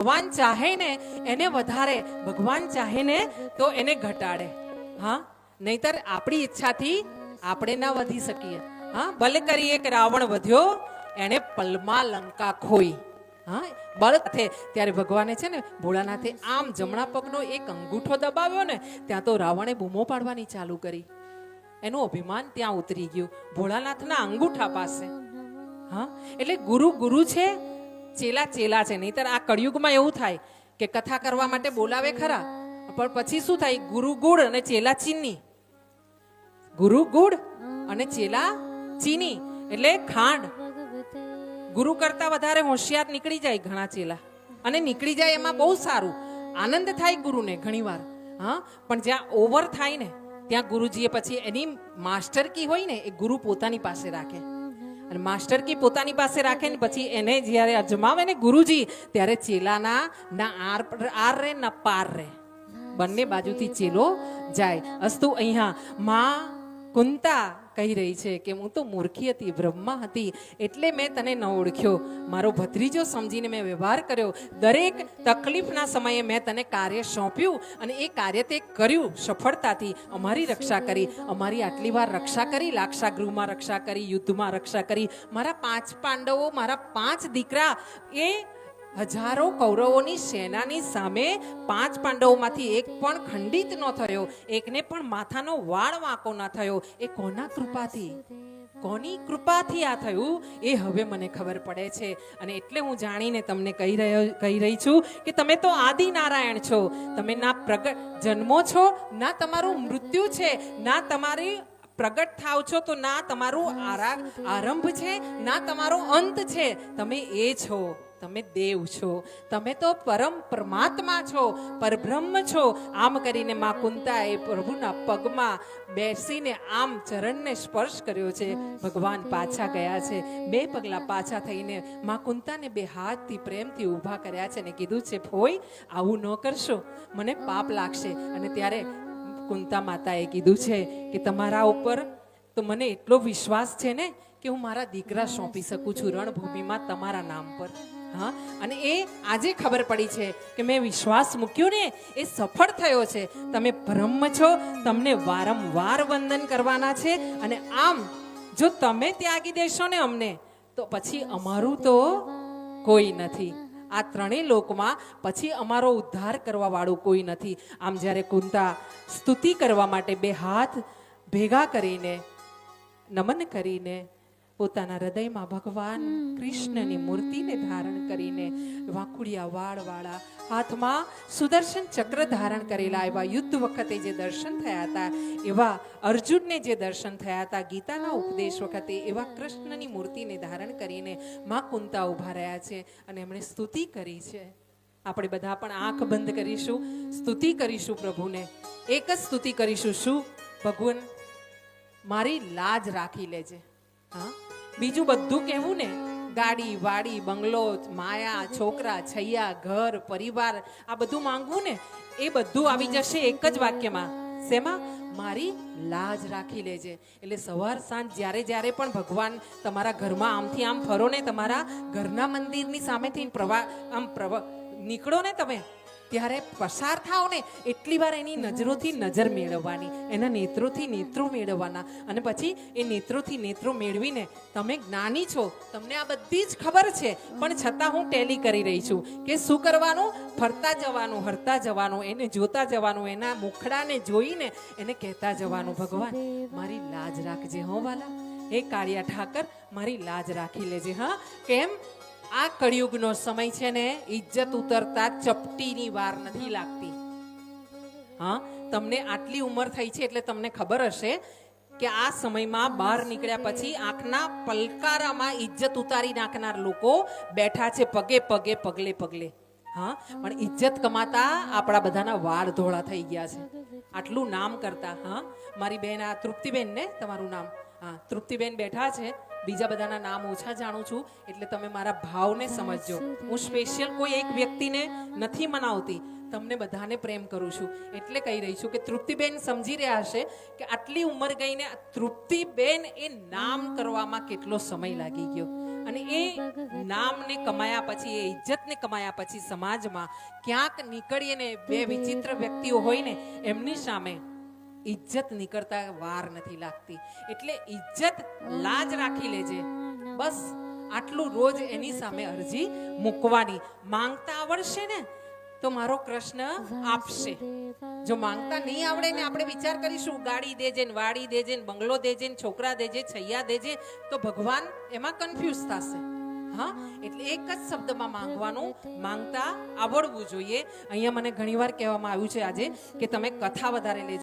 ભગવાન ચાહે ને એને વધારે, ભગવાન ચાહે ને તો એને ઘટાડે. હા? નહીતર આપણી ઈચ્છાથી આપણે ના વધી શકીએ. હા? ભલે કરીએ કે રાવણ વધ્યો એને પલમાં લંકા ખોઈ. હા? બળ થે ત્યારે ભગવાને છે ને ભોળાનાથે આમ જમણા પગનો એક અંગૂઠો દબાવ્યો ને, ત્યાં તો રાવણે બૂમો પાડવાની ચાલુ કરી. એનું અભિમાન ત્યાં ઉતરી ગયું, ભોળાનાથના અંગૂઠા પાસે. હા? એટલે ગુરુ ગુરુ છે ચેલા ચેલા છે. નહીતર આ કળિયુગમાં એવું થાય કે કથા કરવા માટે બોલાવે ખરા, પણ પછી શું થાય? ગુરુ ગુડ અને ચેલા ચીની. ગુરુ ગુડ અને ચેલા ચીની. એટલે ખાંડ. ગુરુ કરતા વધારે હોશિયાર નીકળી જાય ઘણા ચેલા. અને નીકળી જાય એમાં બહુ સારું. આનંદ થાય ગુરુને ઘણીવાર. હા, પણ જ્યાં ઓવર થાય ને, ત્યાં ગુરુજીએ પછી એની માસ્ટર કી હોય ને, એ ગુરુ પોતાની પાસે રાખે. અને માસ્ટર કી પોતાની પાસે રાખે ને પછી એને જ્યારે અજમાવે ને ગુરુજી, ત્યારે ચેલાના ના આર આર રે, ના પાર રે. બંને બાજુથી ચેલો જાય. અસ્તુ અહીંયા, માં કુંતા કહી રહી છે કે હું તો મૂર્ખી હતી, બ્રહ્મા હતી, એટલે મેં તને ન ઓળખ્યો. મારો ભત્રીજો સમજીને મેં વ્યવહાર કર્યો. દરેક તકલીફના સમયે મેં તને કાર્ય સોંપ્યું અને એ કાર્ય તે કર્યું સફળતાથી. અમારી રક્ષા કરી, અમારી આટલી વાર રક્ષા કરી, લાક્ષાગૃહમાં રક્ષા કરી, યુદ્ધમાં રક્ષા કરી. મારા પાંચ પાંડવો, મારા પાંચ દીકરા એ હજારો કૌરવોની સેનાની સામે પાંચ પાંડવોમાંથી એક પણ ખંડિત ન થયો, એકને પણ માથાનો વાળ વાંકો ન થયો. એ કોના કૃપાથી? કોની કૃપાથી આ થયું? એ હવે મને ખબર પડે છે. અને એટલે હું જાણીને તમને કહી રહ્યો, કહી રહી છું કે તમે તો આદિ નારાયણ છો. તમે ના પ્રગટ જન્મો છો, ના તમારું મૃત્યુ છે, ના તમારી પ્રગટ થાવ છો તો ના તમારું આરા, આરંભ છે, ના તમારો અંત છે. તમે એ છો, તમે દેવ છો. તમે તો પરમ પરમાત્મા છો, પરબ્રહ્મ છો. આમ કરીને માં કુંતાએ પ્રભુના પગમાં બેસીને આમ ચરણને સ્પર્શ કર્યો છે. ભગવાન પાછા ગયા છે. બે પગલા પાછા થઈને મા કુંતાને બે હાથથી પ્રેમથી ઊભા કર્યા છે અને કીધું છે, ફોઈ, આવું ન કરશો. મને પાપ લાગશે. અને ત્યારે કુંતા માતાએ કીધું છે કે તમારા ઉપર તો મને એટલો વિશ્વાસ છે ને કે હું મારા દીકરા સોંપી શકું છું રણભૂમિમાં તમારા નામ પર. હા? અને એ આજે ખબર પડી છે કે મેં વિશ્વાસ મૂક્યો ને, એ સફળ થયો છે. તમે બ્રહ્મ છો, તમને વારંવાર વંદન કરવાના છે અને આમ જો તમે ત્યાગી દેશો ને અમને, તો પછી અમારું તો કોઈ નથી. આ ત્રણેય લોકમાં પછી અમારો ઉદ્ધાર કરવાવાળું કોઈ નથી. આમ જ્યારે કુંતા સ્તુતિ કરવા માટે બે હાથ ભેગા કરીને નમન કરીને પોતાના હૃદયમાં ભગવાન કૃષ્ણની મૂર્તિને ધારણ કરીને વાંકુડિયા વાળવાળા હાથમાં સુદર્શન ચક્ર ધારણ કરેલા એવા યુદ્ધ વખતે જે દર્શન થયા હતા એવા અર્જુનને જે દર્શન થયા હતા ગીતાના ઉપદેશ વખતે એવા કૃષ્ણની મૂર્તિને ધારણ કરીને મા કુંતા ઊભા રહ્યા છે અને એમણે સ્તુતિ કરી છે. આપણે બધા પણ આંખ બંધ કરીશું સ્તુતિ કરીશું પ્રભુને. એક જ સ્તુતિ કરીશું શું? ભગવાન મારી લાજ રાખી લેજે. હા? બીજું બધું કેવું ને? ગાડી, વાડી, બંગલો, માયા, છોકરા, છૈયા, ઘર, પરિવાર, આ બધું માંગવું ને, એ બધું આવી જશે એક જ વાક્યમાં. શેમાં? મારી લાજ રાખી લેજે. એટલે સવાર સાંજ જ્યારે જ્યારે પણ ભગવાન તમારા ઘરમાં આમથી આમ ફરો ને, તમારા ઘરના મંદિરની સામેથી પ્રવા, આમ પ્રવ, નીકળો ને તમે. ત્યારે પસાર થાવ ને, એટલી વાર એની નજરોથી નજર મેળવવાની, એના નેત્રોથી નેત્રો મેળવવાના અને પછી એ નેત્રોથી નેત્રો મેળવીને તમે જ્ઞાની છો. તમને આ બધી જ ખબર છે. પણ છતાં હું ટેલી કરી રહી છું કે શું કરવાનું? ફરતા જવાનું, હરતા જવાનું, એને જોતા જવાનું, એના મુખડાને જોઈને એને કહેતા જવાનું, ભગવાન, મારી લાજ રાખજે હો, વાલા. હે કાળિયા ઠાકર, મારી લાજ રાખી લેજે, હા? કેમ? આ કળિયુગનો સમય છે ને, ઇજ્જત ઉતરતા ચપટીની વાર નથી લાગતી. હા, તમને આટલી ઉંમર થઈ છે એટલે તમને ખબર હશે કે આ સમયમાં બહાર નીકળ્યા પછી આંખના પલકારામાં ઇજ્જત ઉતારી નાખનાર લોકો બેઠા છે પગે પગે, પગલે પગલે. હા, પણ ઇજ્જત કમાતા આપણા બધાના વાળ ધોળા થઈ ગયા છે. આટલું નામ કરતા, હા. મારી બેન, આ તૃપ્તિબેન ને, તમારું નામ. હા, તૃપ્તિબેન બેઠા છે. બીજા બધાના નામ ઓછા જાણું છું, એટલે તમે મારા ભાવને સમજજો. હું સ્પેશિયલ કોઈ એક વ્યક્તિને નથી મનાવતી. તમને બધાને પ્રેમ કરું છું. એટલે કહી રહી છું કે તૃપ્તિબેન સમજી રહ્યા હશે કે આટલી ઉંમર ગઈને તૃપ્તિબેન એ નામ કરવામાં કેટલો સમય લાગી ગયો. અને એ નામને કમાયા પછી, એ ઇજ્જતને કમાયા પછી સમાજમાં ક્યાંક નીકળીને બે વિચિત્ર વ્યક્તિઓ હોય ને, એમની સામે ઇજ્જત નીકળતા વાર નથી લાગતી. એટલે ઇજ્જત લાજ રાખી લેજે. બસ આટલું રોજ એની સામે અરજી મૂકવાની. માંગતા આવડશે ને, તો મારો કૃષ્ણ આપશે. જો માંગતા નહીં આવડે ને આપણે વિચાર કરીશું, ગાડી દેજે ને વાડી દેજે ને બંગલો દેજે ને છોકરા દેજે, છૈયા દેજે, તો ભગવાન એમાં કન્ફ્યુઝ થશે. હા? એટલે એક જ શબ્દમાં માંગવાનું, માંગતા આવડવું જોઈએ. અહીંયા મને ઘણીવાર કહેવામાં આવ્યું છે આજે કે તમે કથા વધારે લેજો.